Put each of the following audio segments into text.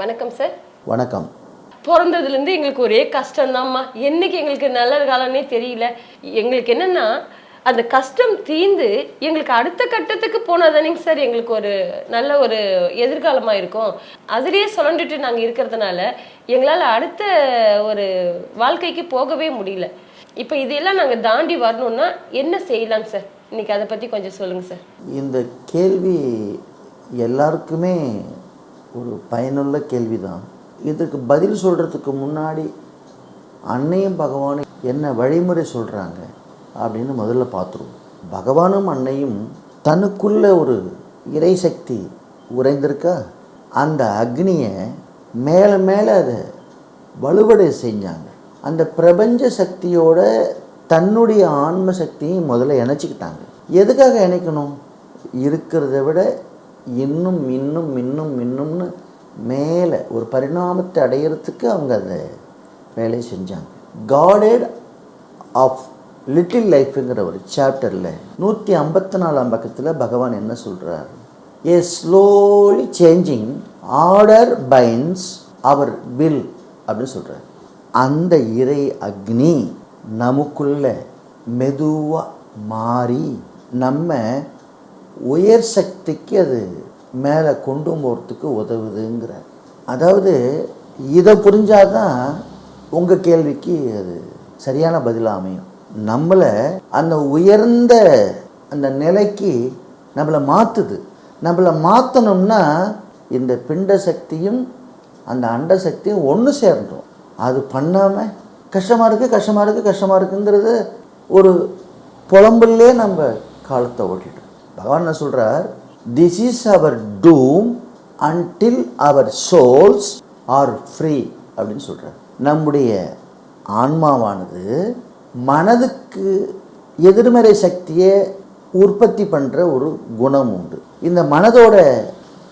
வணக்கம் சார் வணக்கம். பிறந்ததுலேருந்து எங்களுக்கு ஒரே கஷ்டம்தாம்மா. என்னைக்கு எங்களுக்கு நல்ல காலம்னே தெரியல. எங்களுக்கு என்னன்னா அந்த கஷ்டம் தீந்து எங்களுக்கு அடுத்த கட்டத்துக்கு போனாதானேங்க சார் எங்களுக்கு ஒரு நல்ல ஒரு எதிர்காலமாக இருக்கும். அதிலேயே சுழண்டுட்டு நாங்கள் இருக்கிறதுனால எங்களால் அடுத்த ஒரு வாழ்க்கைக்கு போகவே முடியல. இப்போ இதெல்லாம் நாங்கள் தாண்டி வரணும்னா என்ன செய்யலாம் சார் இன்னைக்கு அதை பற்றி கொஞ்சம் சொல்லுங்கள் சார் இந்த கேள்வி எல்லாருக்குமே ஒரு பயனுள்ள கேள்வி தான் இதுக்கு பதில் சொல்கிறதுக்கு முன்னாடி அன்னையும் பகவானும் என்ன வழிமுறை சொல்கிறாங்க அப்படின்னு முதல்ல பார்த்துருவோம். பகவானும் அன்னையும் தனக்குள்ள ஒரு இறைசக்தி உறைந்திருக்கா? அந்த அக்னியை மேலே மேலே அதை வலுவடை செஞ்சாங்க. அந்த பிரபஞ்ச சக்தியோட தன்னுடைய ஆன்ம சக்தியும் முதல்ல இணைச்சிக்கிட்டாங்க. எதுக்காக இணைக்கணும்? இருக்கிறத விட இன்னும் இன்னும் இன்னும் இன்னும்னு மேலே ஒரு பரிணாமத்தை அடையிறதுக்கு அவங்க அதை வேலையை செஞ்சாங்க. காடேட் ஆஃப் லிட்டில் லைஃப்ங்கிற ஒரு சாப்டரில் நூற்றி ஐம்பத்தி நாலாம் பக்கத்தில் பகவான் என்ன சொல்கிறார் a slowly changing order binds our will அப்படின்னு சொல்கிறார் அந்த இறை அக்னி நமக்குள்ள மெதுவாக மாறி நம்ம உயர் சக்திக்கு அது மேலே கொண்டு போகிறதுக்கு உதவுதுங்கிறார். அதாவது இதை புரிஞ்சாதான் உங்கள் கேள்விக்கு அது சரியான பதிலாக அமையும். நம்மளை அந்த உயர்ந்த அந்த நிலைக்கு நம்மளை மாற்றுது நம்மளை மாற்றணும்னா இந்த பிண்ட சக்தியும் அந்த அண்ட சக்தியும் ஒன்று சேர்ந்தோம் அது பண்ணாமல் கஷ்டமாக இருக்குது கஷ்டமாக இருக்குது கஷ்டமாக இருக்குங்கிறது ஒரு புலம்புலே நம்ம காலத்தை ஓட்டிட்டோம். பகவான் என்ன சொல்கிறார் this is our doom until our souls are free அப்படின்னு சொல்கிறார் நம்முடைய ஆன்மாவானது மனதுக்கு எதிர்மறை சக்தியை உற்பத்தி பண்ணுற ஒரு குணம் உண்டு. இந்த மனதோட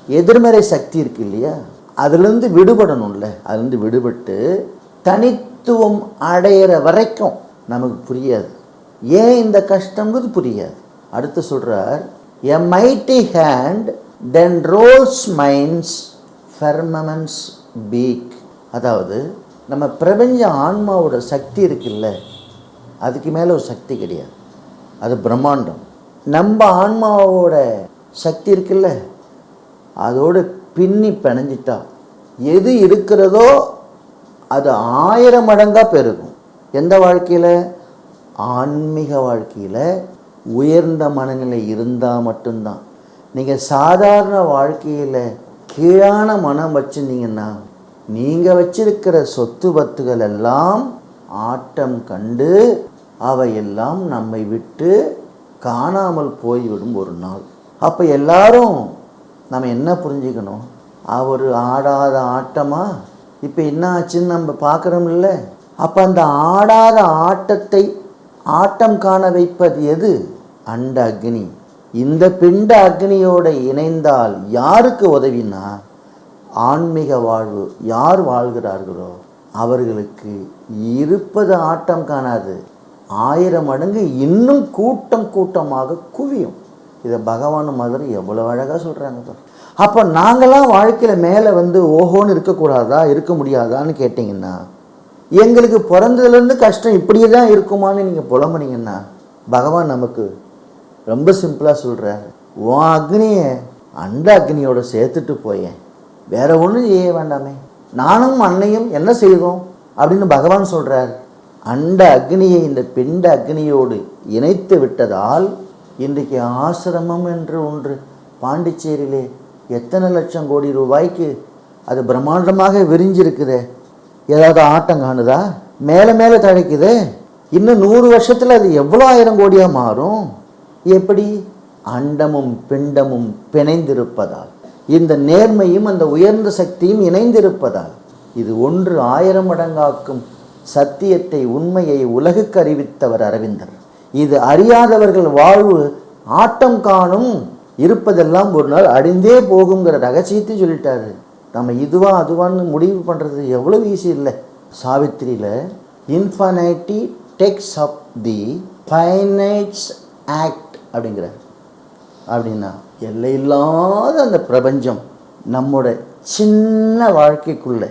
எதிர்மறை சக்தி இருக்கு இல்லையா? அதுலேருந்து விடுபடணும்ல. அதுலேருந்து விடுபட்டு தனித்துவம் அடையிற வரைக்கும் நமக்கு புரியாது. ஏன் இந்த கஷ்டங்கிறது புரியாது? அடுத்து சொல்கிறார் a mighty hand then rolls minds firmaments back அதாவது நம்ம பிரபஞ்ச ஆன்மாவோட சக்தி இருக்குல்ல அதுக்கு மேலே ஒரு சக்தி கிடையாது. அது பிரம்மாண்டம். நம்ம ஆன்மாவோட சக்தி இருக்குல்ல அதோட பின்னி பிணைஞ்சிட்டா எது இருக்கிறதோ அது ஆயிரம் மடங்காக பெருகும். எந்த வாழ்க்கையில்? ஆன்மீக வாழ்க்கையில். உயர்ந்த மனநிலை இருந்தால் மட்டும்தான். நீங்கள் சாதாரண வாழ்க்கையில் கீழான மனம் வச்சுருந்தீங்கன்னா நீங்கள் வச்சிருக்கிற சொத்து பத்துகள் எல்லாம் ஆட்டம் கண்டு அவையெல்லாம் நம்மை விட்டு காணாமல் போய்விடும் ஒரு நாள். அப்போ எல்லாரும் நம்ம என்ன புரிஞ்சுக்கணும்? அவர் ஆடாத ஆட்டமா? இப்போ என்ன ஆச்சுன்னு நம்ம பார்க்குறோம்ல. அப்போ அந்த ஆடாத ஆட்டத்தை ஆட்டம் காண வைப்பது எது? அண்ட அக்னி இந்த பிண்ட அக்னியோட இணைந்தால் யாருக்கு உதவினா ஆன்மீக வாழ்வு. யார் வாழ்கிறார்களோ அவர்களுக்கு இருப்பது ஆட்டம் காணாது. ஆயிரம் மடங்கு இன்னும் கூட்டம் கூட்டமாக குவியும். இதை பகவான் மதுரை எவ்வளோ அழகாக சொல்கிறாங்க பாரு. அப்போ நாங்களாம் வாழ்க்கையில் மேலே வந்து ஓஹோன்னு இருக்கக்கூடாதா? இருக்க முடியாதான்னு கேட்டிங்கன்னா எங்களுக்கு பிறந்ததுலேருந்து கஷ்டம் இப்படியே தான் இருக்குமான்னு நீங்கள் புலம்புனீங்கன்னா பகவான் நமக்கு ரொம்ப சிம்பிளாக சொல்கிறார் உன் அக்னியை அண்ட அக்னியோட சேர்த்துட்டு போயேன். வேற ஒன்றும் செய்ய வேண்டாமே. நானும் அன்னையும் என்ன செய்தோம்? அப்படின்னு பகவான் சொல்கிறார் அண்ட அக்னியை இந்த பிண்ட அக்னியோடு இணைத்து விட்டதால் இன்றைக்கு ஆசிரமம் என்று ஒன்று பாண்டிச்சேரியிலே எத்தனை லட்சம் கோடி ரூபாய்க்கு அது பிரம்மாண்டமாக விரிஞ்சிருக்குதே. ஏதாவது ஆட்டம் காணுதா? மேலே மேலே தழைக்குதே. இன்னும் நூறு வருஷத்தில் அது எவ்வளோ ஆயிரம் கோடியாக மாறும்? எப்படி? அண்டமும் பிண்டமும் பிணைந்திருப்பதால். இந்த நேர்மையும் அந்த உயர்ந்த சக்தியும் இணைந்திருப்பதால். இது ஒன்று ஆயிரம் மடங்காக்கும் சத்தியத்தை உண்மையை உலகுக்கு அறிவித்தவர் அரவிந்தர். இது அறியாதவர்கள் வாழ்வு ஆட்டம் காணும் இருப்பதெல்லாம் ஒரு நாள் அழிந்தே போகுங்கிற ரகசியத்தை சொல்லிட்டாரு. நம்ம இதுவா அதுவான்னு முடிவு பண்ணுறது எவ்வளோ ஈஸி இல்லை. சாவித்திரியில் இன்ஃபனைட்டி டெக்ஸ் அப் தி ஃபைனைட்ஸ் ஆக்ட் அப்படிங்கிறார் அப்படின்னா எல்லையில்லாத அந்த பிரபஞ்சம் நம்மோட சின்ன வாழ்க்கைக்குள்ளே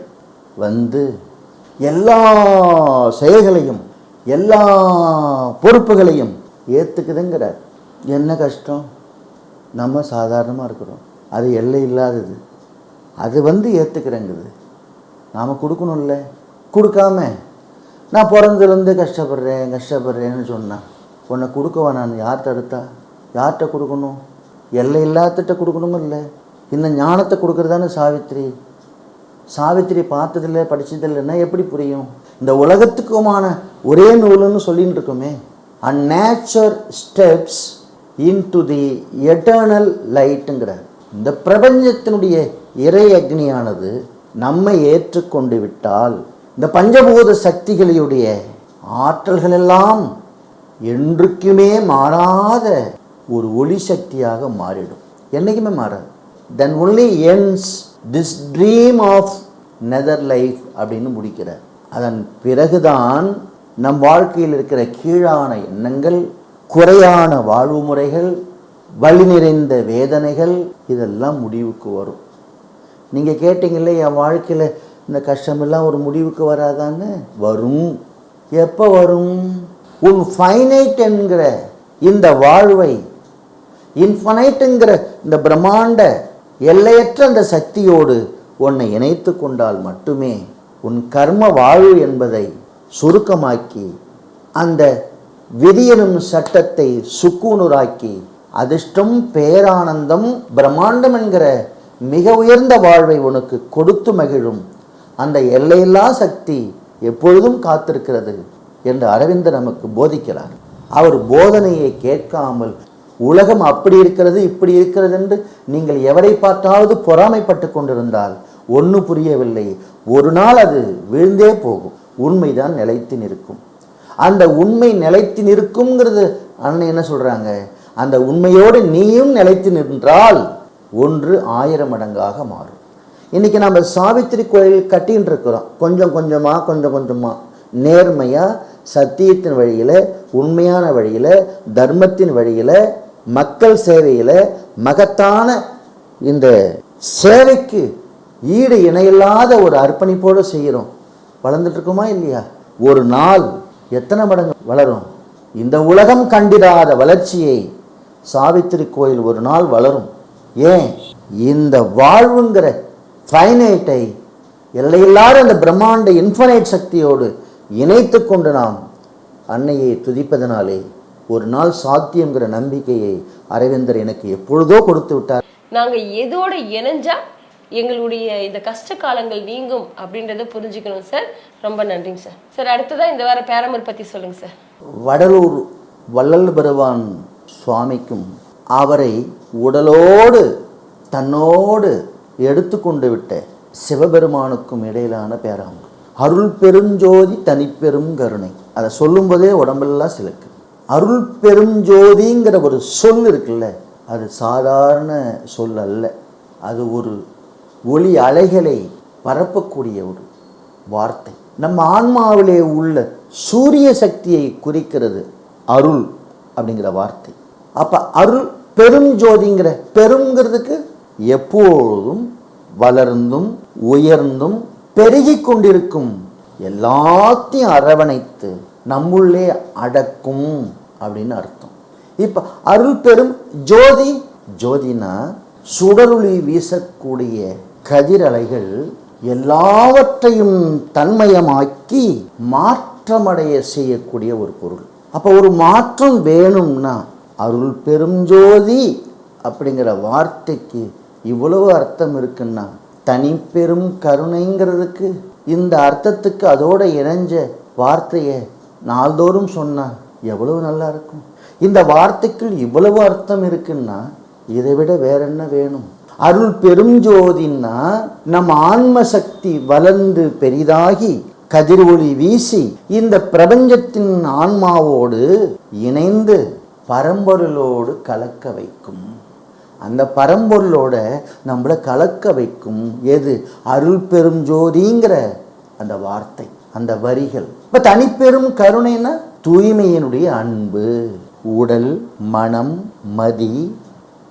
வந்து எல்லா செயல்களையும் எல்லா பொறுப்புகளையும் ஏற்றுக்குதுங்கிறார் என்ன கஷ்டம்? நம்ம சாதாரணமாக இருக்கிறோம். அது எல்லை இல்லாதது அது வந்து ஏற்றுக்கிறேங்குது நாம் கொடுக்கணும்ல. கொடுக்காம நான் பிறந்துலேருந்து கஷ்டப்படுறேன் கஷ்டப்படுறேன்னு சொன்னேன் உன்னை கொடுக்கவா நான் யார்கிட்ட தடுத்தா யார்கிட்ட கொடுக்கணும்? எல்லை இல்லாதட்ட கொடுக்கணும் இல்லை? இந்த ஞானத்தை கொடுக்குறதானே சாவித்திரி. சாவித்திரி பார்த்ததில்ல படித்ததில்லைன்னா எப்படி புரியும்? இந்த உலகத்துக்குமான ஒரே நூலுன்னு சொல்லின்னு இருக்கோமே. And nature steps into the eternal லைட்டுங்கிறார் இந்த பிரபஞ்சத்தினுடைய இறை அக்னியானது நம்மை ஏற்றுக்கொண்டு விட்டால் இந்த பஞ்சபூத சக்திகளுடைய ஆற்றல்கள் எல்லாம் என்றைக்குமே மாறாத ஒரு ஒளி சக்தியாக மாறிடும். என்னைக்குமே மாறாது. Then only ends this dream of nether life அப்படின்னு முடிக்கிறார். அதன் பிறகுதான் நம் வாழ்க்கையில் இருக்கிற கீழான எண்ணங்கள் குறையான வாழ்வு முறைகள் வழி நிறைந்த வேதனைகள் இதெல்லாம் முடிவுக்கு வரும். நீங்கள் கேட்டிங்களே என் வாழ்க்கையில் இந்த கஷ்டமெல்லாம் ஒரு முடிவுக்கு வராதான்னு? வரும். எப்போ வரும்? உன் ஃபைனைட் என்கிற இந்த வாழ்வை இன்ஃபனைட்டுங்கிற இந்த பிரம்மாண்ட எல்லையற்ற அந்த சக்தியோடு உன்னை இணைத்து கொண்டால் மட்டுமே உன் கர்ம வாழ்வு என்பதை சுருக்கமாக்கி அந்த விதியனும் சட்டத்தை சுக்கூனுராக்கி அதிர்ஷ்டம் பேரானந்தம் பிரம்மாண்டம் என்கிற மிக உயர்ந்த வாழ்வை உனக்கு கொடுத்து மகிழும் அந்த எல்லையில்லா சக்தி எப்பொழுதும் காத்திருக்கிறது. என்று அரவிந்தர் நமக்கு போதிக்கிறார். அவர் போதனையை கேட்காமல் உலகம் அப்படி இருக்கிறது இப்படி இருக்கிறது என்று நீங்கள் எவரை பார்த்தாவது பொறாமைப்பட்டு கொண்டிருந்தால் ஒன்று புரியவில்லை. ஒரு நாள் அது விழுந்தே போகும். உண்மைதான் நிலைத்து நிற்கும். அந்த உண்மை நிலைத்து நிற்குங்கிறது அண்ணன் என்ன சொல்றாங்க? அந்த உண்மையோடு நீயும் நிலைத்து நின்றால் ஒன்று ஆயிரம் மடங்காக மாறும். இன்னைக்கு நம்ம சாவித்திரி கோயில் கட்டின்னு இருக்கிறோம். கொஞ்சம் கொஞ்சமா கொஞ்சம் கொஞ்சமா. நேர்மையா சத்தியத்தின் வழியில் உண்மையான வழியில் தர்மத்தின் வழியில் மக்கள் சேவையில் மகத்தான இந்த சேவைக்கு ஈடு இணையில்லாத ஒரு அர்ப்பணிப்போடு செய்கிறோம். வளர்ந்துட்டுருக்குமா இல்லையா? ஒரு நாள் எத்தனை மடங்கு வளரும்? இந்த உலகம் கண்டிடாத வளர்ச்சியை சாவித்திரி கோயில் ஒரு நாள் வளரும். ஏன்? இந்த வாழ்வுங்கிற ஃபைனைட்டை எல்லையில்லாத அந்த பிரம்மாண்ட இன்ஃபனைட் சக்தியோடு இணைத்து கொண்டு நாம் அன்னையை துதிப்பதனாலே ஒரு நாள் சாத்தியங்கிற நம்பிக்கையை அரவிந்தர் எனக்கு எப்பொழுதோ கொடுத்து விட்டார். நாங்க எதோட இணைஞ்சா எங்களுடைய இந்த கஷ்ட காலங்கள் நீங்கும் அப்படின்றத புரிஞ்சுக்கணும் சார். ரொம்ப நன்றிங்க சார். சார் அடுத்ததா இந்த வார பேரமர் பத்தி சொல்லுங்க சார். வடலூர் வள்ளல் பெருவான் சுவாமிக்கும் அவரை உடலோடு தன்னோடு எடுத்துக்கொண்டு விட்ட சிவபெருமானுக்கும் இடையிலான பேராமர். அருள் பெருஞ்சோதி தனிப்பெரும் கருணை. அதை சொல்லும்போதே உடம்பெல்லாம் சிலுக்கு அருள் பெருஞ்சோதிங்கிற ஒரு சொல் இருக்குல்ல அது சாதாரண சொல் அல்ல. அது ஒரு ஒளி அலைகளை பரப்பக்கூடிய ஒரு வார்த்தை. நம்ம ஆன்மாவிலே உள்ள சூரிய சக்தியை குறிக்கிறது அருள் அப்படிங்கிற வார்த்தை. அப்போ அருள் பெருஞ்சோதிங்கிற பெருங்கிறதுக்கு எப்பொழுதும் வளர்ந்தும் உயர்ந்தும் பெருகி கொண்டிருக்கும் எல்லாத்தையும் அரவணைத்து நம்முள்ளே அடக்கும் அப்படின்னு அர்த்தம். இப்போ அருள் பெரும் ஜோதி ஜோதினா சுடருளி வீசக்கூடிய கதிரலைகள் எல்லாவற்றையும் தன்மயமாக்கி மாற்றமடைய செய்யக்கூடிய ஒரு பொருள். அப்போ ஒரு மாற்றம் வேணும்னா அருள் பெரும் ஜோதி அப்படிங்கிற வார்த்தைக்கு இவ்வளவு அர்த்தம் இருக்குன்னா தனிப்பெரும் கருணைங்கிறதுக்கு இந்த அர்த்தத்துக்கு அதோட இணைஞ்ச வார்த்தையை நாள்தோறும் சொன்னால் எவ்வளவு நல்லா இருக்கும். இந்த வார்த்தைக்குள் இவ்வளவு அர்த்தம் இருக்குன்னா இதை விட வேற என்ன வேணும்? அருள் பெருஞ்சோதின்னா நம் ஆன்ம சக்தி வளர்ந்து பெரிதாகி கதிர் ஒளி வீசி இந்த பிரபஞ்சத்தின் ஆன்மாவோடு இணைந்து பரம்பொருளோடு கலக்க வைக்கும். அந்த பரம்பொருளோட நம்மளை கலக்க வைக்கும். எது? அருள் பெரும் ஜோதிங்கிற அந்த வார்த்தை அந்த வரிகள். இப்போ தனிப்பெரும் கருணைன்னா தூய்மையினுடைய அன்பு உடல் மனம் மதி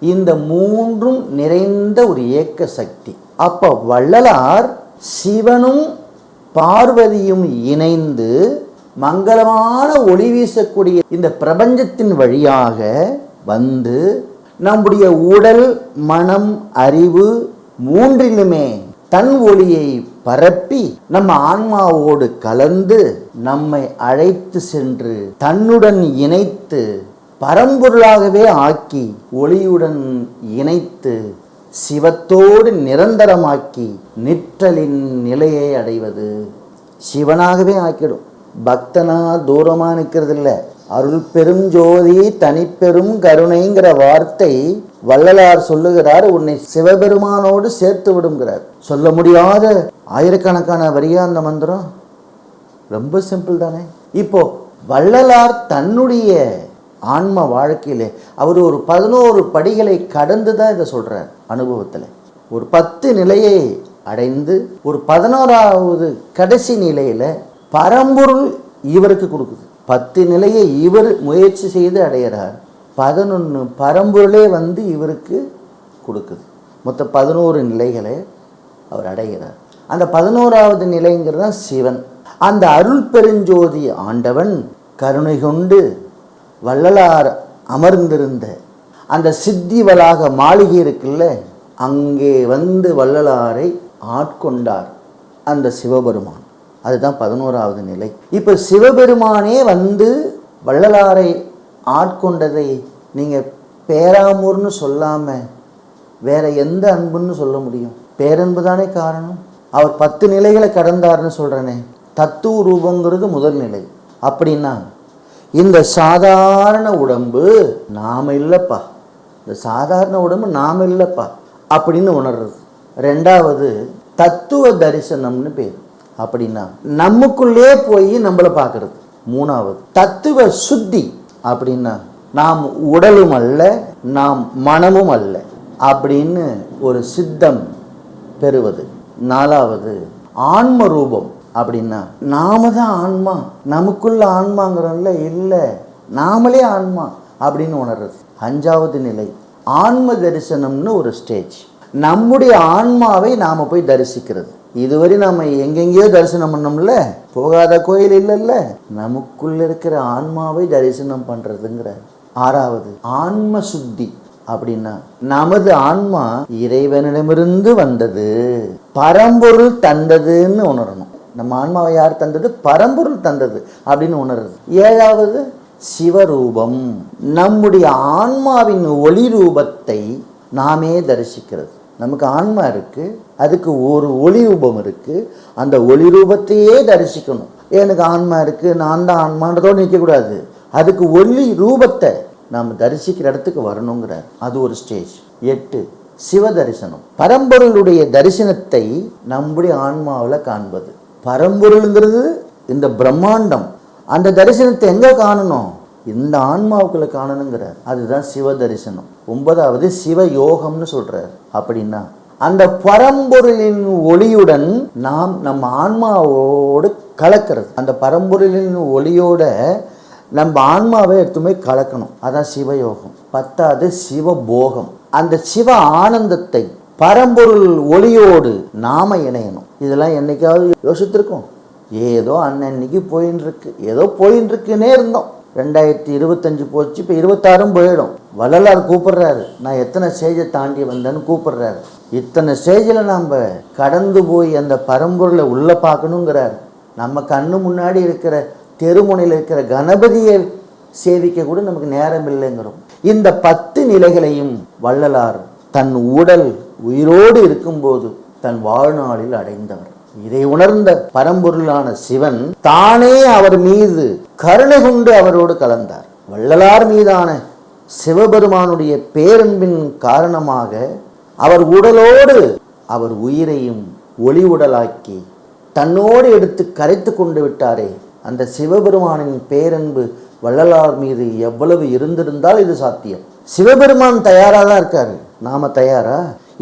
இந்த மூன்றும் நிறைந்த ஒரு ஏக்க சக்தி. அப்ப வள்ளலார் சிவனும் பார்வதியும் இணைந்து மங்களமான ஒளி வீசக்கூடிய இந்த பிரபஞ்சத்தின் வழியாக வந்து நம்முடைய உடல் மனம் அறிவு மூன்றிலுமே தன் ஒளியை பரப்பி நம்ம ஆன்மாவோடு கலந்து நம்மை அழைத்து சென்று தன்னுடன் இணைத்து பரம்பொருளாகவே ஆக்கி ஒளியுடன் இணைத்து சிவத்தோடு நிரந்தரமாக்கி நிற்றலின் நிலையை அடைவது சிவனாகவே ஆக்கிடும். பக்தனா தூரமாக நிற்கிறது இல்லை அருள் பெரும் ஜோதி தனிப்பெரும் கருணைங்கிற வார்த்தை வள்ளலார் சொல்லுகிறார். உன்னை சிவபெருமானோடு சேர்த்து விடுங்கிறார். சொல்ல முடியாத ஆயிரக்கணக்கான வரியா அந்த மந்திரம்? ரொம்ப சிம்பிள் தானே. இப்போ வள்ளலார் தன்னுடைய ஆன்ம வாழ்க்கையிலே அவர் ஒரு பதினோரு படிகளை கடந்து தான் இதை சொல்கிறார் அனுபவத்தில். ஒரு பத்து நிலையை அடைந்து ஒரு பதினோராவது கடைசி நிலையில் பரம்பொருள் இவருக்கு கொடுக்குது. பத்து நிலையை இவர் முயற்சி செய்து அடையிறார் பதினொன்று பரம்பொருளே வந்து இவருக்கு கொடுக்குது. மொத்த பதினோரு நிலைகளை அவர் அடைகிறார். அந்த பதினோராவது நிலைங்கிறது தான் சிவன். அந்த அருள் பெருஞ்சோதி ஆண்டவன் கருணை கொண்டு வள்ளலார் அமர்ந்திருந்த அந்த சித்தி வளாக மாளிகை இருக்குல்ல அங்கே வந்து வள்ளலாரை ஆட்கொண்டார் அந்த சிவபெருமான். அதுதான் பதினோராவது நிலை. இப்போ சிவபெருமானே வந்து வள்ளலாரை ஆட்கொண்டதை நீங்கள் பேராமூர்னு சொல்லாமல் வேற எந்த அன்புன்னு சொல்ல முடியும்? பேரன்பு தானே காரணம்? அவர் பத்து நிலைகளை கடந்தார்னு சொல்கிறனே தத்துவ ரூபங்கிறது முதல் நிலை. அப்படின்னா இந்த சாதாரண உடம்பு நாம் இல்லைப்பா. இந்த சாதாரண உடம்பு நாம இல்லைப்பா. அப்படின்னு உணர்றது. ரெண்டாவது தத்துவ தரிசனம்னு பேர். அப்படின்னா நமக்குள்ளே போய் நம்மளை பார்க்கறது. மூணாவது தத்துவ சுத்தி அப்படின்னா நாம் உடலும் அல்ல நாம் மனமும் அல்ல அப்படின்னு ஒரு சித்தம் பெறுவது. நாலாவது ஆன்ம ரூபம் அப்படின்னா நாம தான் ஆன்மா நமக்குள்ள ஆன்மாங்கிறோம்ல இல்லை நாமளே ஆன்மா அப்படின்னு உணர்றது. அஞ்சாவது நிலை ஆன்ம தரிசனம்னு ஒரு ஸ்டேஜ் நம்முடைய ஆன்மாவை நாம போய் தரிசிக்கிறது. இதுவரை நம்ம எங்கெங்கேயோ தரிசனம் பண்ணோம்ல? போகாத கோயில் இல்லைல்ல. நமக்குள்ள இருக்கிற ஆன்மாவை தரிசனம் பண்றதுங்கிற ஆறாவது ஆன்ம சுத்தி அப்படின்னா நமது ஆன்மா இறைவனிடமிருந்து வந்தது பரம்பொருள் தந்ததுன்னு உணரணும். நம்ம ஆன்மாவை யார் தந்தது? பரம்பொருள் தந்தது அப்படின்னு உணர்றது. ஏழாவது சிவரூபம். நம்முடைய ஆன்மாவின் ஒளி ரூபத்தை நாமே தரிசிக்கிறது. நமக்கு ஆன்மா இருக்குது அதுக்கு ஒரு ஒளி ரூபம் இருக்குது அந்த ஒளி ரூபத்தையே தரிசிக்கணும். எனக்கு ஆன்மா இருக்குது நான் தான் ஆன்மான்றதோடு நிற்கக்கூடாது. அதுக்கு ஒளி ரூபத்தை நாம் தரிசிக்கிற இடத்துக்கு வரணுங்கிறார் அது ஒரு ஸ்டேஜ் எட்டு சிவ தரிசனம் பரம்பொருளுடைய தரிசனத்தை நம்முடைய ஆன்மாவில் காண்பது. பரம்பொருளுங்கிறது இந்த பிரம்மாண்டம். அந்த தரிசனத்தை எங்கே காணணும்? இந்த ஆன்மாவுக்குள்ள காணணுங்கிறார். அதுதான் சிவ தரிசனம். ஒன்பதாவது சிவ யோகம்னு சொல்றார். அப்படின்னா அந்த பரம்பொருளின் ஒளியுடன் நாம் நம்ம ஆன்மாவோடு கலக்கிறது. அந்த பரம்பொருளின் ஒளியோட நம்ம ஆன்மாவை எடுத்துமே கலக்கணும். அதான் சிவயோகம் பத்தாவது சிவ போகம். அந்த சிவ ஆனந்தத்தை பரம்பொருள் ஒளியோடு நாம இணையணும். இதெல்லாம் என்னைக்காவது யோசித்திருக்கோம். ஏதோ அன்னன்னைக்கு போயின்னு இருக்கு ஏதோ போயின்னு இருக்குன்னே இருந்தோம். ரெண்டாயிரத்தி இருபத்தஞ்சு போச்சு இப்போ இருபத்தாறும் போயிடும். வள்ளலார் கூப்பிடுறாரு. நான் எத்தனை ஸ்டேஜை தாண்டி வந்தேன்னு கூப்பிடுறாரு. இத்தனை ஸ்டேஜில் நாம் கடந்து போய் அந்த பரம்பொருளை உள்ளே பார்க்கணுங்கிறார். நம்ம கண்ணு முன்னாடி இருக்கிற தெருமுனையில் இருக்கிற கணபதியை சேவிக்க கூட நமக்கு நேரம் இல்லைங்கிறோம். இந்த பத்து நிலைகளையும் வள்ளலார் தன் உடல் உயிரோடு இருக்கும்போது தன் வாழ்நாளில் அடைந்தவர். இதை உணர்ந்த பரம்பொருளான சிவன் தானே அவர் மீது கருணை கொண்டு அவரோடு கலந்தார். வள்ளலார் மீதான சிவபெருமானுடைய பேரன்பின் காரணமாக அவர் உடலோடு அவர் உயிரையும் ஒளி உடலாக்கி தன்னோடு எடுத்து கரைத்து கொண்டு விட்டாரே. அந்த சிவபெருமானின் பேரன்பு வள்ளலார் மீது எவ்வளவு இருந்திருந்தால் இது சாத்தியம். சிவபெருமான் தயாராக தான் இருக்காரு. நாம தயாரா?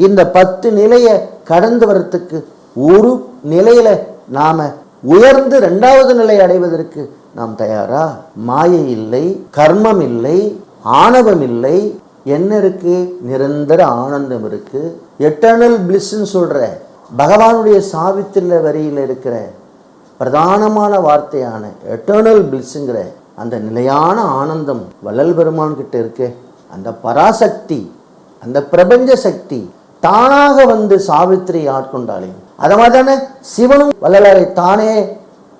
இந்த பத்து நிலையை கடந்து வரத்துக்கு ஒரு நிலையில் நாம் உயர்ந்து ரெண்டாவது நிலை அடைவதற்கு நாம் தயாரா? மாயை இல்லை கர்மம் இல்லை ஆணவம் இல்லை. என்ன இருக்கு? நிரந்தர ஆனந்தம் இருக்கு. எட்டர்னல் பிளிஸ்ன்னு சொல்ற பகவானுடைய சாவித்திர வரியில் இருக்கிற பிரதானமான வார்த்தையான எட்டர்னல் பிளிஸ்ங்கிற அந்த நிலையான ஆனந்தம் வள்ளல் பெருமான் கிட்ட இருக்கு. அந்த பராசக்தி அந்த பிரபஞ்ச சக்தி தானாக வந்து சாவித்திரி ஆட்கொண்டாளே. அதை மாதிரி தானே சிவனும் வள்ளலாரை தானே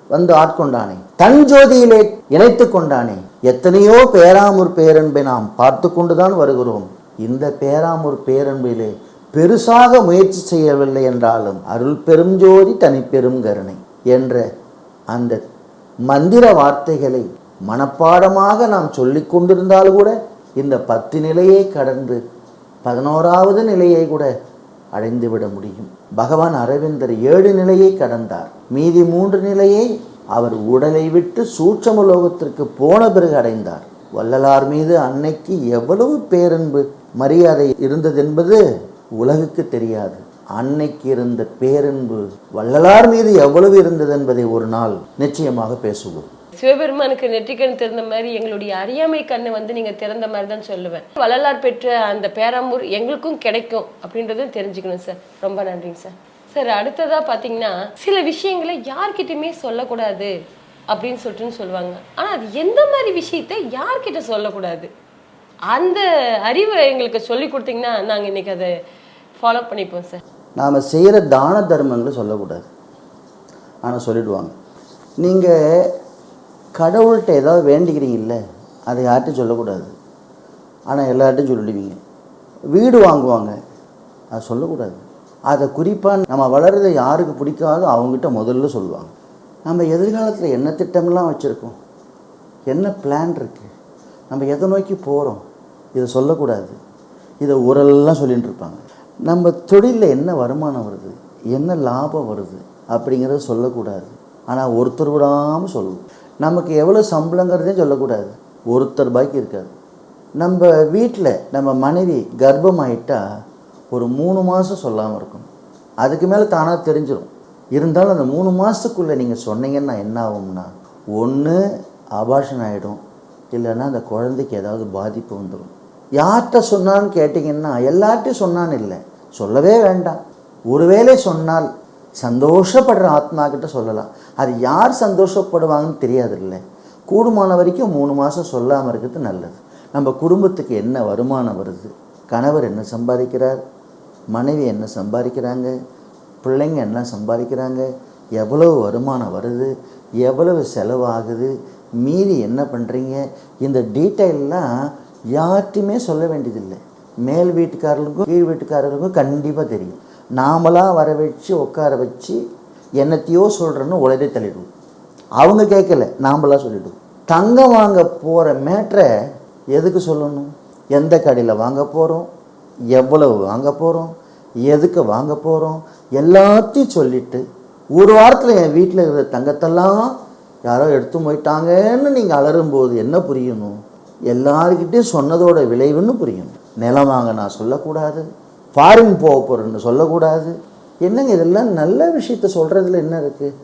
வந்து ஆட்கொண்டானே. தன் ஜோதியிலே இணைத்து கொண்டானே. எத்தனையோ பேராமூர் பேரன்பை நாம் பார்த்து கொண்டுதான் வருகிறோம். இந்த பேராமூர் பேரன்பிலே பெருசாக முயற்சி செய்யவில்லை என்றாலும் அருள் பெரும் ஜோதி தனிப்பெரும் கருணை என்ற அந்த மந்திர வார்த்தைகளை மனப்பாடமாக நாம் சொல்லிக் கொண்டிருந்தால் கூட இந்த பத்து நிலையை கடந்து பதினோராவது நிலையை கூட அடைந்துவிட முடியும். பகவான் அரவிந்தர் ஏழு நிலையை கடந்தார். மீதி மூன்று நிலையை அவர் உடலை விட்டு சூட்சம லோகத்திற்கு போன பிறகு அடைந்தார். வள்ளலார் மீது அன்னைக்கு எவ்வளவு பேரன்பு மரியாதை இருந்தது என்பது உலகுக்கு தெரியாது. அன்னைக்கு இருந்த பேரன்பு வள்ளலார் மீது எவ்வளவு இருந்தது என்பதை ஒரு நாள் நிச்சயமாக பேசுவோம். சிவபெருமானுக்கு நெற்றிக்கண் திறந்த மாதிரி எங்களுடைய அறியாமை கண்ணை வந்து நீங்க திறந்த மாதிரி தான் சொல்லுவேன். வள்ளலார் பெற்ற அந்த பேராம்பூர் எங்களுக்கும் கிடைக்கும் அப்படின்றதும் தெரிஞ்சுக்கணும் சார். ரொம்ப நன்றிங்க சார். சார் அடுத்ததா பாத்தீங்கன்னா சில விஷயங்களை யார்கிட்டயுமே சொல்லக்கூடாது அப்படின்னு சொல்லிட்டுன்னு சொல்லுவாங்க. ஆனா அது எந்த மாதிரி விஷயத்தை யார்கிட்ட சொல்லக்கூடாது? அந்த அறிவை எங்களுக்கு சொல்லி கொடுத்தீங்கன்னா நாங்க இன்னைக்கு அதை ஃபாலோ பண்ணிப்போம் சார். நாம் செய்கிற தான தர்மங்களை சொல்லக்கூடாது. ஆனால் சொல்லிடுவாங்க. நீங்கள் கடவுள்கிட்ட ஏதாவது வேண்டிக்கிறீங்கல்ல அதை யார்கிட்டையும் சொல்லக்கூடாது. ஆனால் எல்லார்ட்டும் சொல்லிடுவீங்க. வீடு வாங்குவாங்க. அது சொல்லக்கூடாது. அதை குறிப்பாக நம்ம வளர்றதை யாருக்கு பிடிக்காதோ அவங்ககிட்ட முதல்ல சொல்லுவாங்க. நம்ம எதிர்காலத்தில் என்ன திட்டம்லாம் வச்சுருக்கோம்? என்ன பிளான் இருக்குது நம்ம எதை நோக்கி போகிறோம் இதை சொல்லக்கூடாது. இதை ஊரெல்லாம் சொல்லிகிட்டு இருப்பாங்க. நம்ம தொழிலில் என்ன வருமானம் வருது? என்ன லாபம் வருது? அப்படிங்கிறத சொல்லக்கூடாது. ஆனால் ஒருத்தர் விடாமல் சொல்லணும் நமக்கு எவ்வளோ சம்பளங்கிறதையும் சொல்லக்கூடாது. ஒருத்தர் ரூபாய்க்கு இருக்காது நம்ம வீட்டில் நம்ம மனைவி கர்ப்பமாயிட்டா ஒரு மூணு மாதம் சொல்லாமல் இருக்கும் அதுக்கு மேலே தானாக தெரிஞ்சிடும் இருந்தாலும் அந்த மூணு மாதத்துக்குள்ளே நீங்கள் சொன்னீங்கன்னா என்ன ஆகும்னா ஒன்று அபாஷன் ஆகிடும் இல்லைன்னா அந்த குழந்தைக்கு ஏதாவது பாதிப்பு வந்துடும் யார்கிட்ட சொன்னான்னு கேட்டிங்கன்னா எல்லார்ட்டையும் சொன்னான்னு இல்லை. சொல்லவே வேண்டாம். ஒருவேளை சொன்னால் சந்தோஷப்படுற ஆத்மா கிட்ட சொல்லலாம். அது யார் சந்தோஷப்படுவாங்கன்னு தெரியாது இல்லை கூடுமான வரைக்கும் மூணு மாதம் சொல்லாமல் இருக்கிறது நல்லது. நம்ம குடும்பத்துக்கு என்ன வருமானம் வருது? கணவர் என்ன சம்பாதிக்கிறார்? மனைவி என்ன சம்பாதிக்கிறாங்க? பிள்ளைங்க என்ன சம்பாதிக்கிறாங்க? எவ்வளவு வருமானம் வருது? எவ்வளவு செலவாகுது? மீதி என்ன பண்ணுறீங்க இந்த டீட்டெயிலெலாம் யார்ட்டையுமே சொல்ல வேண்டியதில்லை. மேல் வீட்டுக்காரர்களுக்கும் கீழ் வீட்டுக்காரர்களுக்கும் கண்டிப்பாக தெரியும். நாமளாக வர வச்சு உட்கார வச்சு என்னத்தையோ சொல்கிறேன்னு உலகே தள்ளிடுவோம் அவங்க கேட்கல நாமளாக சொல்லிவிடுவோம் தங்கம் வாங்க போகிற மேட்ரை எதுக்கு சொல்லணும்? எந்த கடையில் வாங்க போகிறோம் எவ்வளவு வாங்க போகிறோம் எதுக்கு வாங்க போகிறோம் எல்லாத்தையும் சொல்லிவிட்டு ஒரு வாரத்தில் என் வீட்டில் இருக்கிற தங்கத்தெல்லாம் யாரோ எடுத்து போயிட்டாங்கன்னு நீங்கள் அலறும்போது என்ன புரியணும்? எல்லாருக்கிட்டையும் சொன்னதோட விளைவுன்னு புரியணும். நிலம் வாங்க நான் சொல்லக்கூடாது. ஃபாரின் போக போகிறேன்னு சொல்லக்கூடாது. என்னங்க இதெல்லாம் நல்ல விஷயத்த சொல்கிறதுல என்ன இருக்குது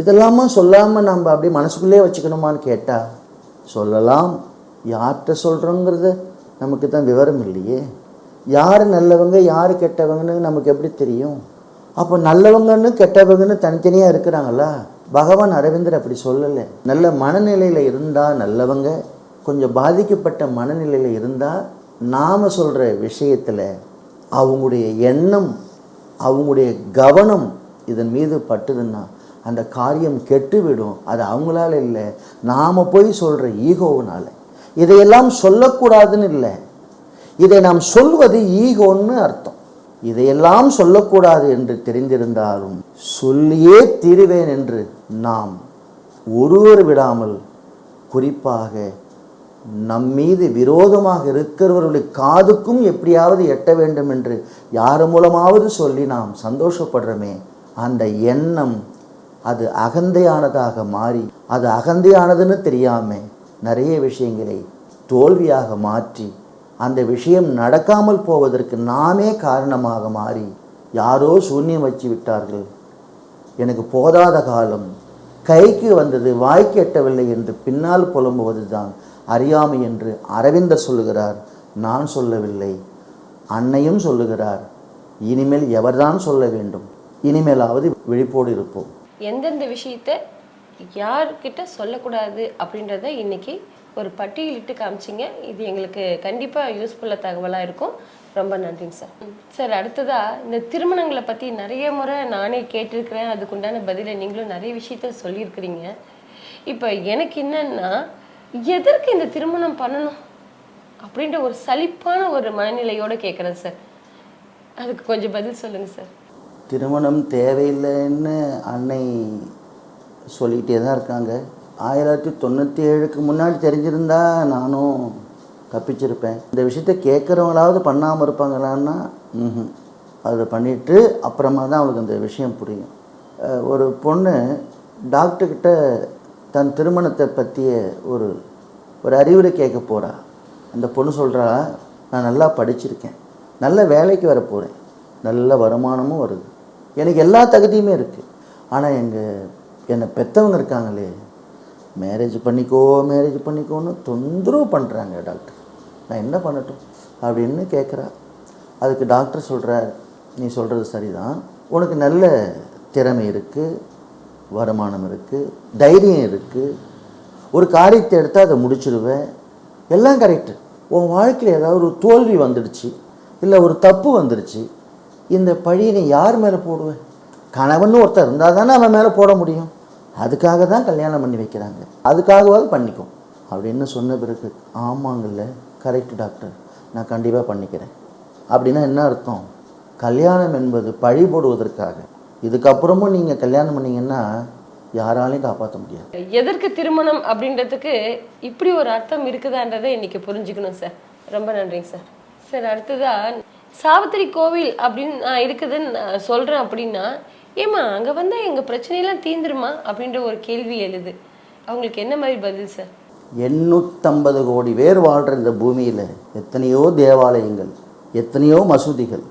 இதெல்லாமா சொல்லாமல் நம்ம அப்படியே மனசுக்குள்ளே வச்சுக்கணுமான்னு கேட்டால் சொல்லலாம். யார்கிட்ட சொல்கிறோங்கிறத நமக்கு தான் விவரம் இல்லையே. யார் நல்லவங்க யார் கெட்டவங்கன்னு நமக்கு எப்படி தெரியும்? அப்போ நல்லவங்கன்னு கெட்டவங்கன்னு தனித்தனியாக இருக்கிறாங்களா? பகவான் அரவிந்தர் அப்படி சொல்லலை. நல்ல மனநிலையில் இருந்தால் நல்லவங்க கொஞ்சம் பாதிக்கப்பட்ட மனநிலையில் இருந்தால் நாம் சொல்கிற விஷயத்தில் அவங்களுடைய எண்ணம் அவங்களுடைய கவனம் இதன் மீது பட்டுதுன்னா அந்த காரியம் கெட்டுவிடும். அது அவங்களால இல்லை. நாம் போய் சொல்கிற ஈகோவினால். இதையெல்லாம் சொல்லக்கூடாதுன்னு இல்லை. இதை நாம் சொல்வது ஈகோன்னு அர்த்தம். இதையெல்லாம் சொல்லக்கூடாது என்று தெரிந்திருந்தாலும் சொல்லியே தீருவேன் என்று நாம் ஒருவர் விடாமல் குறிப்பாக நம் மீது விரோதமாக இருக்கிறவர்களுடைய காதுக்கும் எப்படியாவது எட்ட வேண்டும் என்று யார் மூலமாவது சொல்லி நாம் சந்தோஷப்படுறோமே அந்த எண்ணம் அது அகந்தையானதாக மாறி அது அகந்தையானதுன்னு தெரியாமல் நிறைய விஷயங்களை தோல்வியாக மாற்றி அந்த விஷயம் நடக்காமல் போவதற்கு நாமே காரணமாக மாறி யாரோ சூன்யம் வச்சு விட்டார்கள். எனக்கு போதாத காலம் கைக்கு வந்தது வாய்க்கு எட்டவில்லை என்று பின்னால் புலம்புவது தான் அறியாமை என்று அரவிந்தர் சொல்லுகிறார் நான் சொல்லவில்லை. அன்னையும் சொல்லுகிறார். இனிமேல் எவர்தான் சொல்ல வேண்டும்? இனிமேலாவது விழிப்போடு இருப்போம். எந்தெந்த விஷயத்த யார்கிட்ட சொல்லக்கூடாது அப்படின்றத இன்னைக்கு ஒரு பட்டியலிட்டு காமிச்சிங்க. இது எங்களுக்கு கண்டிப்பாக யூஸ்ஃபுல்லாக தகவலாக இருக்கும். ரொம்ப நன்றிங்க சார். சார் அடுத்ததாக இந்த திருமணங்களை பற்றி நிறைய முறை நானே கேட்டிருக்கிறேன். அதுக்குண்டான பதிலை நீங்களும் நிறைய விஷயத்த சொல்லியிருக்கிறீங்க. இப்போ எனக்கு என்னன்னா எதற்கு இந்த திருமணம் பண்ணணும்? அப்படின்ற ஒரு சலிப்பான ஒரு மனநிலையோடு கேட்குறேன் சார் அதுக்கு கொஞ்சம் பதில் சொல்லுங்கள் சார் திருமணம் தேவையில்லைன்னு அன்னை சொல்லிகிட்டே தான் இருக்காங்க. ஆயிரத்தி தொண்ணூற்றி ஏழுக்கு முன்னாடி தெரிஞ்சிருந்தா நானும் தப்பிச்சிருப்பேன். இந்த விஷயத்த கேட்குறவங்களாவது பண்ணாமல் இருப்பாங்களான்னா ம் அதை பண்ணிவிட்டு அப்புறமா தான் அவளுக்கு அந்த விஷயம் புரியும். ஒரு பொண்ணு டாக்டர்கிட்ட தன் திருமணத்தை பற்றிய ஒரு ஒரு அறிவுரை கேட்க போகிறா அந்த பொண்ணு சொல்கிறா நான் நல்லா படிச்சிருக்கேன். நல்ல வேலைக்கு வர போகிறேன் நல்ல வருமானமும் வருது. எனக்கு எல்லா தகுதியுமே இருக்குது ஆனால் எங்கள் என்னை பெற்றவங்க இருக்காங்களே. மேரேஜ் பண்ணிக்கோ மேரேஜ் பண்ணிக்கோன்னு தொந்தரவு பண்ணுறாங்க டாக்டர். நான் என்ன பண்ணட்டும்? அப்படின்னு கேட்குறா அதுக்கு டாக்டர் சொல்கிறார் நீ சொல்கிறது சரிதான். உனக்கு நல்ல திறமை இருக்குது வருமானம் இருக்குது தைரியம் இருக்குது ஒரு காரியத்தை எடுத்தால் அதை முடிச்சிடுவேன் எல்லாம் கரெக்டு உன் வாழ்க்கையில் ஏதாவது ஒரு தோல்வி வந்துடுச்சு இல்லை ஒரு தப்பு வந்துடுச்சு இந்த பழியை நீ யார் மேலே போடுவேன்? கணவன் ஒருத்தர் இருந்தால் தானே அவன் மேலே போட முடியும். அதுக்காக தான் கல்யாணம் பண்ணி வைக்கிறாங்க. அதுக்காகவாவது பண்ணிக்கும். அப்படின்னு சொன்ன பிறகு ஆமாங்கல்ல கரெக்ட் டாக்டர் நான் கண்டிப்பாக பண்ணிக்கிறேன். அப்படின்னா என்ன அர்த்தம்? கல்யாணம் என்பது பழி போடுவதற்காக. இதுக்கப்புறமும் நீங்கள் கல்யாணம் பண்ணீங்கன்னா யாராலையும் காப்பாற்ற முடியாது. எதற்கு திருமணம் அப்படின்றதுக்கு இப்படி ஒரு அர்த்தம் இருக்குதான்றதை இன்னைக்கு புரிஞ்சுக்கணும் சார். ரொம்ப நன்றிங்க சார். சார் அடுத்ததா சாவித்திரி கோவில் அப்படின்னு நான் இருக்குதுன்னு நான் சொல்றேன் அப்படின்னா ஏமா அங்க வந்தா எங்க பிரச்சனையெல்லாம் தீந்துருமா அப்படின்ற ஒரு கேள்வி எழுது. அவங்களுக்கு என்ன மாதிரி பதில் சார்? எண்ணூற்றம்பது கோடி பேர் வாழ்கிற இந்த பூமியில் எத்தனையோ தேவாலயங்கள் எத்தனையோ மசூதிகள்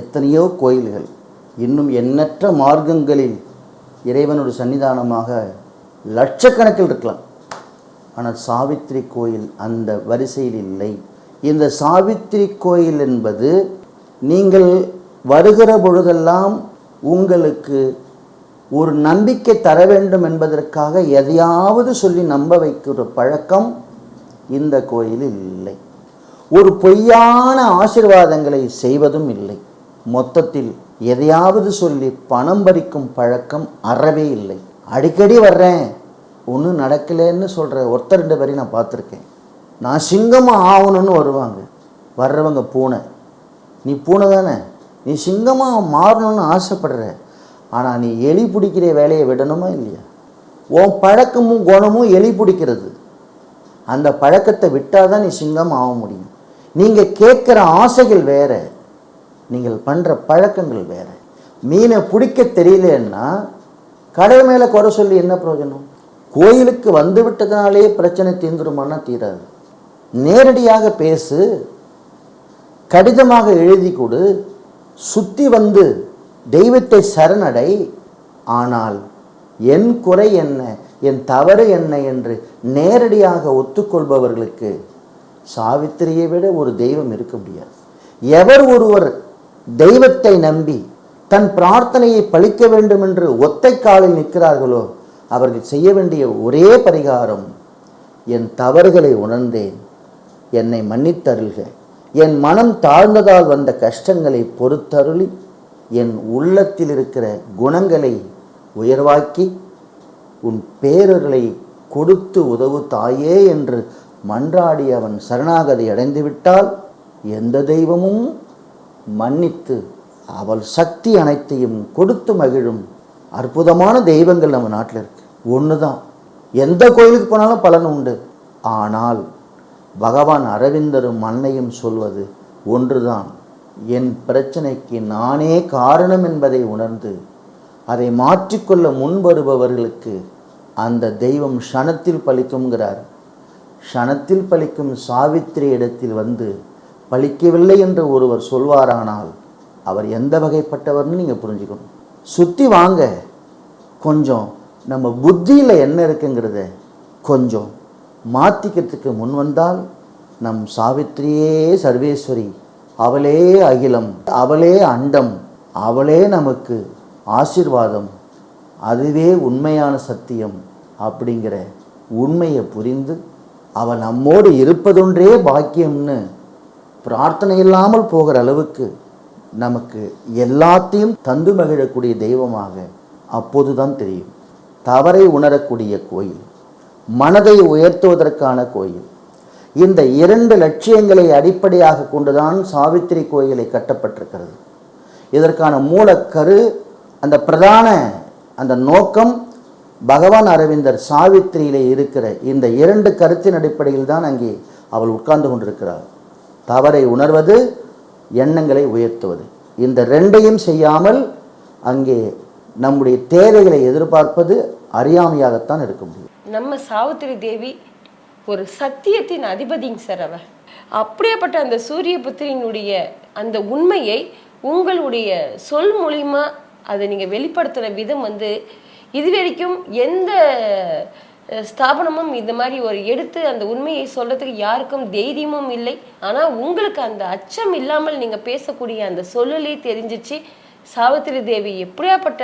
எத்தனையோ கோயில்கள் இன்னும் எண்ணற்ற மார்க்கங்களில் இறைவனோட சன்னிதானமாக லட்சக்கணக்கில் இருக்கலாம். ஆனால் சாவித்திரி கோயில் அந்த வரிசையில் இல்லை. இந்த சாவித்திரி கோயில் என்பது நீங்கள் வருகிற பொழுதெல்லாம் உங்களுக்கு ஒரு நம்பிக்கை தர வேண்டும் என்பதற்காக எதையாவது சொல்லி நம்ப வைக்கிற பழக்கம் இந்த கோயிலில் இல்லை. ஒரு பொய்யான ஆசீர்வாதங்களை செய்வதும் இல்லை. மொத்தத்தில் எதையாவது சொல்லி பணம் பறிக்கும் பழக்கம் அறவே இல்லை. அடிக்கடி வர்றேன். ஒன்றும் நடக்கலைன்னு சொல்கிற ஒருத்தர் ரெண்டு பேரையும் நான் பார்த்துருக்கேன். நான் சிங்கமாக ஆகணும்னு வருவாங்க. வர்றவங்க பூனை. நீ பூனை தானே? நீ சிங்கமாக மாறணும்னு ஆசைப்படுற. ஆனால் நீ எலி பிடிக்கிற வேலையை விடணுமா இல்லையா? உன் பழக்கமும் குணமும் எலி பிடிக்கிறது. அந்த பழக்கத்தை விட்டால் தான் நீ சிங்கம் ஆக முடியும். நீங்கள் கேட்குற ஆசைகள் வேறு. நீங்கள் பண்ணுற பழக்கங்கள் வேறு. மீனை பிடிக்க தெரியலன்னா கடல் மேலே குறை சொல்லி என்ன பிரயோஜனம்? கோயிலுக்கு வந்து விட்டதுனாலே பிரச்சனை தீர்ந்துருமானா தீராது. நேரடியாக பேசு கடிதமாக எழுதி கொடு சுற்றி வந்து தெய்வத்தை சரணடை ஆனால் என் குறை என்ன என் தவறு என்ன என்று நேரடியாக ஒத்துக்கொள்பவர்களுக்கு சாவித்திரியை விட ஒரு தெய்வம் இருக்க முடியாது. எவர் ஒருவர் தெய்வத்தை நம்பி தன் பிரார்த்தனையை பழிக்க வேண்டும் என்று ஒத்தை காலில் நிற்கிறார்களோ அவர்கள் செய்ய வேண்டிய ஒரே பரிகாரம் என் தவறுகளை உணர்ந்தேன் என்னை மன்னித்தருள்க. என் மனம் தாழ்ந்ததால் வந்த கஷ்டங்களை பொறுத்தருளி என் உள்ளத்தில் இருக்கிற குணங்களை உயர்வாக்கி உன் பேரர்களை கொடுத்து உதவு தாயே என்று மன்றாடி அவன் சரணாகதி அடைந்துவிட்டால் எந்த தெய்வமும் மன்னித்து அவள் சக்தி அனைத்தையும் கொடுத்து மகிழும் அற்புதமான தெய்வங்கள் நம்ம நாட்டில் இருக்கு. ஒன்று தான் எந்த கோயிலுக்கு போனாலும் பலன் உண்டு. ஆனால் பகவான் அரவிந்தரும் அன்னையும் சொல்வது ஒன்றுதான். என் பிரச்சனைக்கு நானே காரணம் என்பதை உணர்ந்து அதை மாற்றிக்கொள்ள முன்வருபவர்களுக்கு அந்த தெய்வம் க்ஷணத்தில் பலிக்குங்கிறார் க்ஷணத்தில் பலிக்கும் சாவித்திரி இடத்தில் வந்து பழிக்கவில்லை என்று ஒருவர் சொல்வாரானால் அவர் எந்த வகைப்பட்டவர்னு நீங்கள் புரிஞ்சுக்கணும். சுற்றி வாங்க. கொஞ்சம் நம்ம புத்தியில் என்ன இருக்குங்கிறத கொஞ்சம் மாற்றிக்கிறதுக்கு முன் வந்தால் நம் சாவித்திரியே சர்வேஸ்வரி அவளே அகிலம் அவளே அண்டம் அவளே நமக்கு ஆசீர்வாதம். அதுவே உண்மையான சத்தியம் அப்படிங்கிற உண்மையை புரிந்து அவள் நம்மோடு இருப்பதொன்றே பாக்கியம்னு பிரார்த்தனை இல்லாமல் போகிற அளவுக்கு நமக்கு எல்லாத்தையும் தந்து மகிழக்கூடிய தெய்வமாக அப்போதுதான் தெரியும். தவறை உணரக்கூடிய கோயில் மனதை உயர்த்துவதற்கான கோயில் இந்த இரண்டு லட்சியங்களை அடிப்படையாக கொண்டுதான் சாவித்திரி கோயிலை கட்டப்பட்டிருக்கிறது. இதற்கான மூலக்கரு அந்த பிரதான அந்த நோக்கம் பகவான் அரவிந்தர் சாவித்திரியிலே இருக்கிற இந்த இரண்டு கருத்தின் அடிப்படையில் தான் அங்கே அவள் உட்கார்ந்து கொண்டிருக்கிறாள். தவறை உணர்வது எண்ணங்களை உயர்த்துவது. இந்த ரெண்டையும் செய்யாமல் அங்கே நம்முடைய தேவைகளை எதிர்பார்ப்பது அறியாமையாகத்தான் இருக்க முடியும். நம்ம சாவித்திரி தேவி ஒரு சத்தியத்தின் அதிபதிங்க சார் அவ. அப்படியேப்பட்ட அந்த சூரிய புத்திரியினுடைய அந்த உண்மையை உங்களுடைய சொல் மூலிமா அதை நீங்கள் வெளிப்படுத்துகிற விதம் வந்து இது வரைக்கும் எந்த ஸ்தாபனமும் இந்த மாதிரி ஒரு எடுத்து அந்த உண்மையை சொல்றதுக்கு யாருக்கும் தைரியமும் இல்லை. ஆனால் உங்களுக்கு அந்த அச்சம் இல்லாமல் நீங்கள் பேசக்கூடிய அந்த சொல்லலே தெரிஞ்சிச்சு. சாவித்திரி தேவி எப்படியாப்பட்ட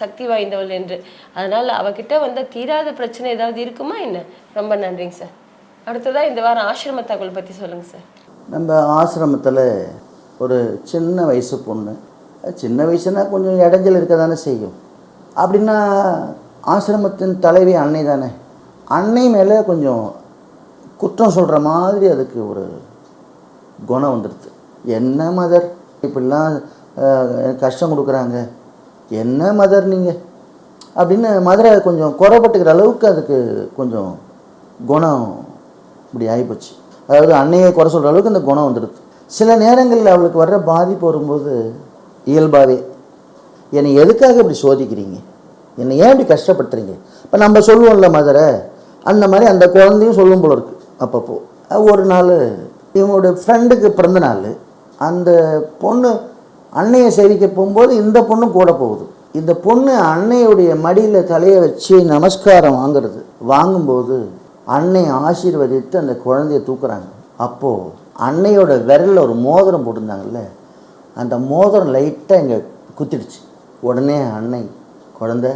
சக்தி வாய்ந்தவள் என்று. அதனால் அவகிட்ட வந்த தீராத பிரச்சனை ஏதாவது இருக்குமா என்ன? ரொம்ப நன்றிங்க சார். அடுத்ததாக இந்த வாரம் ஆசிரம தகவல் பற்றி சொல்லுங்கள் சார். நம்ம ஆசிரமத்தில் ஒரு சின்ன வயசு பொண்ணு. சின்ன வயசுனா கொஞ்சம் இடைஞ்சல் இருக்க தானே செய்யும். அப்படின்னா ஆசிரமத்தின் தலைவி அன்னை தானே. அன்னை மேலே கொஞ்சம் குற்றம் சொல்கிற மாதிரி அதுக்கு ஒரு குணம் வந்துடுது. என்ன மதர் இப்படிலாம் கஷ்டம் கொடுக்குறாங்க. என்ன மதர் நீங்கள் அப்படின்னு மதுரை கொஞ்சம் குறைப்பட்டுக்கிற அளவுக்கு அதுக்கு கொஞ்சம் குணம் இப்படி ஆகிப்போச்சு அதாவது அன்னையை குறை சொல்கிற அளவுக்கு அந்த குணம் வந்துடுது. சில நேரங்களில் அவளுக்கு வர்ற பாதிப்பு வரும்போது இயல்பாகவே என்னை எதுக்காக இப்படி சோதிக்கிறீங்க? என்னை ஏன் இப்படி கஷ்டப்படுத்துறீங்க? இப்போ நம்ம சொல்லுவோம்ல மதுரை அந்த மாதிரி அந்த குழந்தையும் சொல்லும் போல இருக்கு. அப்பப்போ ஒரு நாள் இவங்களோட ஃப்ரெண்டுக்கு பிறந்த நாள் அந்த பொண்ணு அன்னையை சேவிக்க போகும்போது இந்த பொண்ணும் கூட போகுது. இந்த பொண்ணு அன்னையுடைய மடியில் தலையை வச்சு நமஸ்காரம் வாங்குறது. வாங்கும்போது அன்னை ஆசீர்வதித்து அந்த குழந்தைய தூக்குறாங்க. அப்போது அன்னையோட விரலில் ஒரு மோதிரம் போட்டிருந்தாங்கல்ல அந்த மோதிரம் லைட்டாக இங்கே குத்திடுச்சு. உடனே அன்னை குழந்த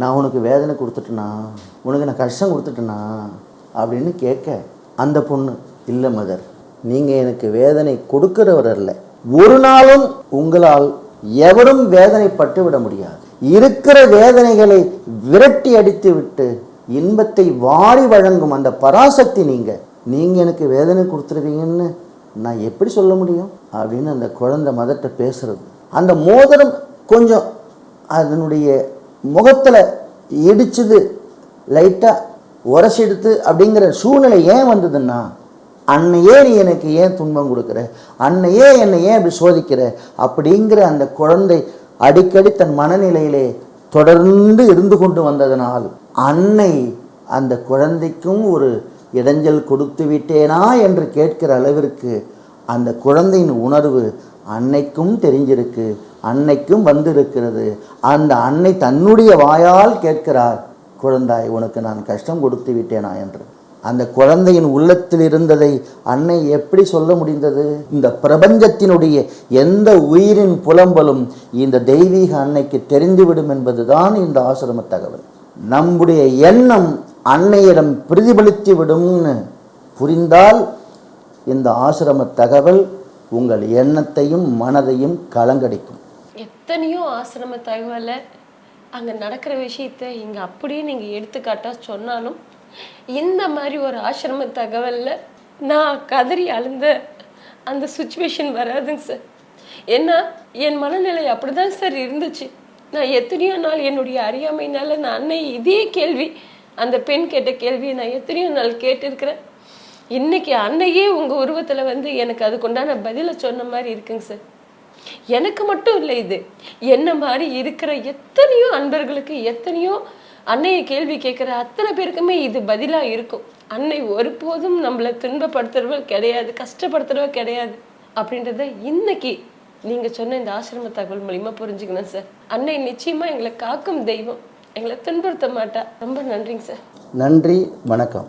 நான் உனக்கு வேதனை கொடுத்துட்டேனா? உனக்கு நான் கஷ்டம் கொடுத்துட்டேனா? அப்படின்னு கேட்க அந்த பொண்ணு இல்லை மதர் நீங்கள் எனக்கு வேதனை கொடுக்கிறவர் அல்ல. ஒரு நாளும் உங்களால் எவரும் வேதனைப்பட்டு விட முடியாது. இருக்கிற வேதனைகளை விரட்டி அடித்து விட்டு இன்பத்தை வாரி வழங்கும் அந்த பராசக்தி நீங்கள் நீங்கள் எனக்கு வேதனை கொடுத்துருவீங்கன்னு நான் எப்படி சொல்ல முடியும்? அப்படின்னு அந்த குழந்தை மதர்கிட்ட பேசுறது. அந்த மோதிரம் கொஞ்சம் அதனுடைய முகத்தில் இடிச்சுது லைட்டாக உரசெடுத்து அப்படிங்கிற சூழ்நிலை ஏன் வந்ததுன்னா அன்னையே நீ எனக்கு ஏன் துன்பம் கொடுக்குற? அன்னையே என்னை ஏன் இப்படி சோதிக்கிற? அப்படிங்கிற அந்த குழந்தை அடிக்கடி தன் மனநிலையிலே தொடர்ந்து இருந்து கொண்டு வந்ததனால் அன்னை அந்த குழந்தைக்கும் ஒரு இடைஞ்சல் கொடுத்து விட்டேனா என்று கேட்கிற அளவிற்கு அந்த குழந்தையின் உணர்வு அன்னைக்கும் தெரிஞ்சிருக்கு. அன்னைக்கும் வந்திருக்கிறது. அந்த அன்னை தன்னுடைய வாயால் கேட்கிறார் குழந்தாய் உனக்கு நான் கஷ்டம் கொடுத்து விட்டேனா? என்று. அந்த குழந்தையின் உள்ளத்தில் இருந்ததை அன்னை எப்படி சொல்ல முடிந்தது? இந்த பிரபஞ்சத்தினுடைய எந்த உயிரின் புலம்பலும் இந்த தெய்வீக அன்னைக்கு தெரிந்துவிடும் என்பதுதான் இந்த ஆசிரம தகவல். நம்முடைய எண்ணம் அன்னையிடம் பிரதிபலித்து விடும்னு புரிந்தால் இந்த ஆசிரம தகவல் உங்கள் எண்ணத்தையும் மனதையும் கலங்கடிக்கும். எத்தனையோ ஆசிரம தகவலை அங்கே நடக்கிற விஷயத்த இங்கே அப்படியே நீங்கள் எடுத்துக்காட்டாக சொன்னாலும் இந்த மாதிரி ஒரு ஆசிரம தகவலில் நான் கதறி அழுந்த அந்த சுச்சுவேஷன் வராதுங்க சார். ஏன்னா என் மனநிலை அப்படிதான் சார் இருந்துச்சு. நான் எத்தனையோ நாள் என்னுடைய அறியாமையினால் நான் அன்னை இதே கேள்வி அந்த பெண் கேட்ட கேள்வியை நான் எத்தனையோ நாள் கேட்டிருக்கிறேன். இன்னைக்கு அன்னையே உங்கள் உருவத்தில் வந்து எனக்கு அதுக்குண்டான பதிலை சொன்ன மாதிரி இருக்குங்க சார். எனக்கு மட்டும் இல்லை இது. என்ன மாதிரி இருக்கிற எத்தனையோ அன்பர்களுக்கு எத்தனையோ அன்னையை கேள்வி கேட்குற அத்தனை பேருக்குமே இது பதிலா இருக்கும். அன்னை ஒருபோதும் நம்மளை துன்பப்படுத்துறவள் கிடையாது கஷ்டப்படுத்துறவள் கிடையாது அப்படின்றத இன்னைக்கு நீங்க சொன்ன இந்த ஆசிரம தகவல் மூலியமா புரிஞ்சுக்கணும் சார். அன்னை நிச்சயமா எங்களை காக்கும் தெய்வம். எங்களை துன்புறுத்த மாட்டா. ரொம்ப நன்றிங்க சார். நன்றி வணக்கம்.